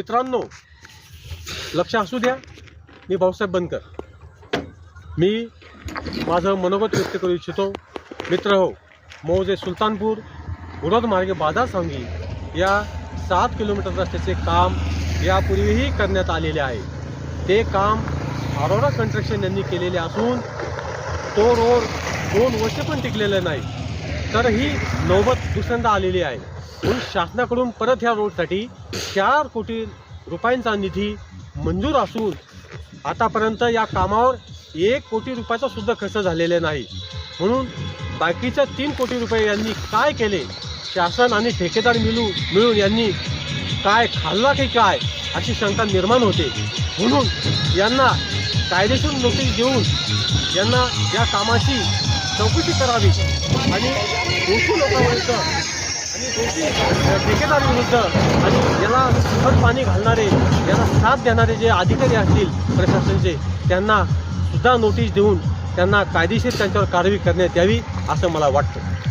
मित्रांनो लक्ष असू द्या. मी भाऊसाहेब बनकर. मी माझं मनोगत व्यक्त करू इच्छितो. मित्र हो मौजे सुलतानपूर उडद मार्गे बाजार सांगी या सात किलोमीटर रस्त्याचे काम यापूर्वीही करण्यात आलेले आहे. ते काम अरोरा कन्स्ट्रक्शन यांनी केलेले असून तो रोड दोन वर्ष पण टिकलेलं नाही. तर ही नौबत दुसऱ्यांदा आलेली आहे. म्हणून शासनाकडून परत ह्या रोडसाठी चार कोटी रुपयांचा निधी मंजूर असून आतापर्यंत या कामावर एक कोटी रुपयाचा सुद्धा खर्च झालेला नाही. म्हणून बाकीच्या तीन कोटी रुपये यांनी काय केले? शासन आणि ठेकेदार मिळू मिळून यांनी काय खाल्ला की काय अशी शंका निर्माण होते. म्हणून यांना कायदेशीर नोटीस देऊन यांना या कामाची चौकशी करावी आणि दोषी लोकांपर्यंत आणि विरुद्ध आणि याला खत पाणी घालणारे याला साथ देणारे जे अधिकारी असतील प्रशासनचे त्यांना सुद्धा नोटीस देऊन त्यांना कायदेशीर त्यांच्यावर कारवाई करण्यात यावी असं मला वाटतं.